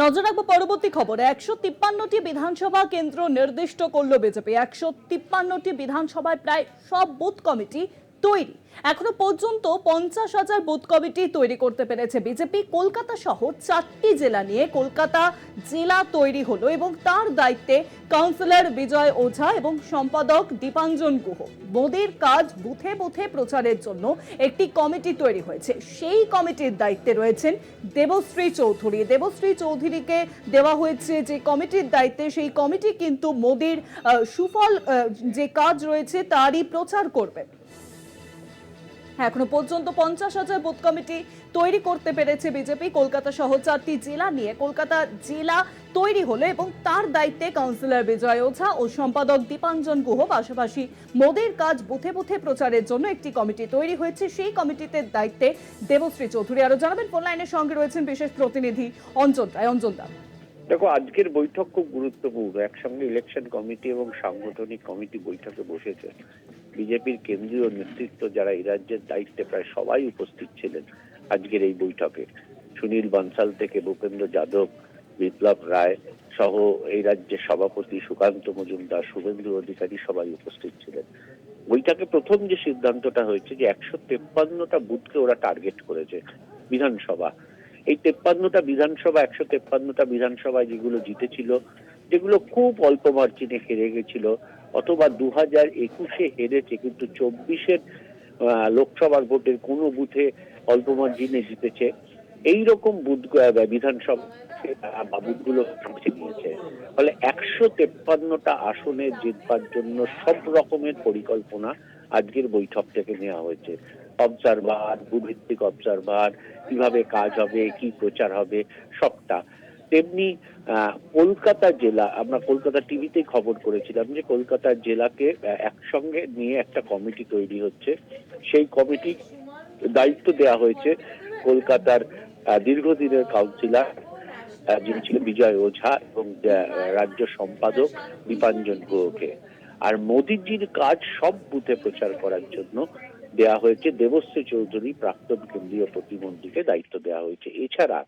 নজর রাখব পরবর্তী খবরে। একশো তিপ্পান্নটি বিধানসভা কেন্দ্র নির্দিষ্ট করল বিজেপি। একশো তিপ্পান্নটি বিধানসভায় প্রায় সব বুথ কমিটি তৈরি। এখনও পর্যন্ত পঞ্চাশ হাজার বুথ কমিটি তৈরি করতে পেরেছে। বিজেপি কলকাতা সহ চারটি জেলা নিয়ে কলকাতা জেলা তৈরি হলো এবং তার দায়িত্বে কাউন্সিলর বিজয় ওঝা এবং সম্পাদক দীপাঞ্জন গুহ। মোদীর কাজ বুথে বুথে প্রচারের জন্য একটি কমিটি তৈরি হয়েছে। সেই কমিটির দায়িত্বে রয়েছেন দেবশ্রী চৌধুরী। দেবশ্রী চৌধুরীকে দেওয়া হয়েছে যে কমিটির দায়িত্বে, সেই কমিটি কিন্তু মোদীর সুফল যে কাজ রয়েছে তারই প্রচার করবে হ্যাঁ, এখনও পর্যন্ত পঞ্চাশ হাজার বুথ কমিটি তৈরি করতে পেরেছে বিজেপি। কলকাতা সহ চারটি জেলা নিয়ে কলকাতা জেলা তৈরি হলো এবং তার দায়িত্বে কাউন্সিলর বিজয় ওঝা ও সম্পাদক দীপাঞ্জন গুহ পাশাপাশি মোদীর কাজ বুথে বুথে প্রচারের জন্য একটি কমিটি তৈরি হয়েছে। সেই কমিটিতে দায়িত্বে দেবশ্রী চৌধুরী আরও জানাবেন। ফোন লাইনের সঙ্গে রয়েছেন বিশেষ প্রতিনিধি অঞ্জন রায়। অঞ্জন দা। দেখো, আজকের বৈঠক খুব গুরুত্বপূর্ণ। একসঙ্গে ইলেকশন কমিটি এবং সাংগঠনিক কমিটি বৈঠকে বসেছে। বিজেপির কেন্দ্রীয় নেতৃত্ব যারা এই রাজ্যের দায়িত্বে, প্রায় সবাই উপস্থিত ছিলেন আজকের এই বৈঠকে। সুনীল বানসাল থেকে ভূপেন্দ্র যাদব, বিপ্লব রায় সহ এই রাজ্যের সভাপতি সুকান্ত মজুমদার, শুভেন্দু অধিকারী সবাই উপস্থিত ছিলেন। বৈঠকে প্রথম যে সিদ্ধান্তটা হয়েছে যে একশো তেপ্পান্নটা বুথকে ওরা টার্গেট করেছে বিধানসভা। এই তেপ্পান্নটা বিধানসভা, একশো তেপ্পান্নটা বিধানসভায় যেগুলো জিতেছিল, যেগুলো খুব অল্প মার্জিনে হেরে গেছিল, অথবা দু হাজার একুশে হেরেছে, কিন্তু চব্বিশের লোকসভার ভোটের কোনো বুথে অল্প মার্জিনে জিতেছে। এই রকম বুথ বিধানসভা বা বুথগুলো বেছে নিয়েছে। ফলে একশো তেপ্পান্নটা আসনে জিতবার জন্য সব রকমের পরিকল্পনা আজকের বৈঠক থেকে নেওয়া হয়েছে। অবজারভার ভূভিত্তিক অবজারভার কীভাবে কাজ হবে, কি প্রচার হবে, সবটা। তেমনি কলকাতা জেলা, আমরা কলকাতা টিভিতে খবর করেছিলাম যে কলকাতা জেলাকে একসঙ্গে নিয়ে একটা কমিটি তৈরি হচ্ছে। সেই কমিটি দায়িত্ব দেওয়া হয়েছে কলকাতার দীর্ঘদিনের কাউন্সিলর যিনি ছিলেন বিজয় ওঝা এবং রাজ্য সম্পাদক দীপাঞ্জন গুহকে। আর মোদিজির কাজ সব বুথে প্রচার করার জন্য দেয়া হয়েছে। দেবশ্রী চৌধুরী প্রাক্তন কেন্দ্রীয় প্রতিমন্ত্রীকে দায়িত্ব দেওয়া হয়েছে। এছাড়া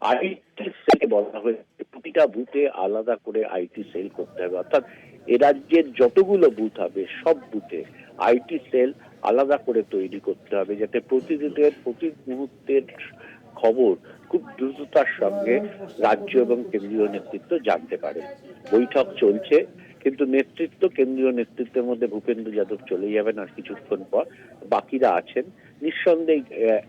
আইটি সেল বলা হয়েছে, প্রতিটা বুথে আলাদা করে আইটি সেল করতে হবে। অর্থাৎ এ রাজ্যের যতগুলো বুথ হবে, সব বুথে আইটি সেল আলাদা করে তৈরি করতে হবে, যাতে প্রতিদিনের, প্রতি মুহূর্তের খবর খুব দ্রুততার সঙ্গে রাজ্য এবং কেন্দ্রীয় নেতৃত্ব জানতে পারে। বৈঠক চলছে। কিন্তু নেতৃত্ব, কেন্দ্রীয় নেতৃত্বের মধ্যে ভূপেন্দ্র যাদব চলে যাবেন আর কিছুক্ষণ পর বাকিরা আছেন। নিঃসন্দেহে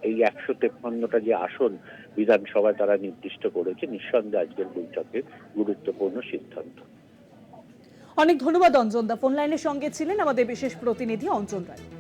এই একশো তেপ্পান্নটা যে আসন বিধানসভায় তারা নির্দিষ্ট করেছে, নিঃসন্দেহে আজকের বৈঠকের গুরুত্বপূর্ণ সিদ্ধান্ত। অনেক ধন্যবাদ, অঞ্জন দা। ফোন লাইনের সঙ্গে ছিলেন আমাদের বিশেষ প্রতিনিধি অঞ্জন রায়।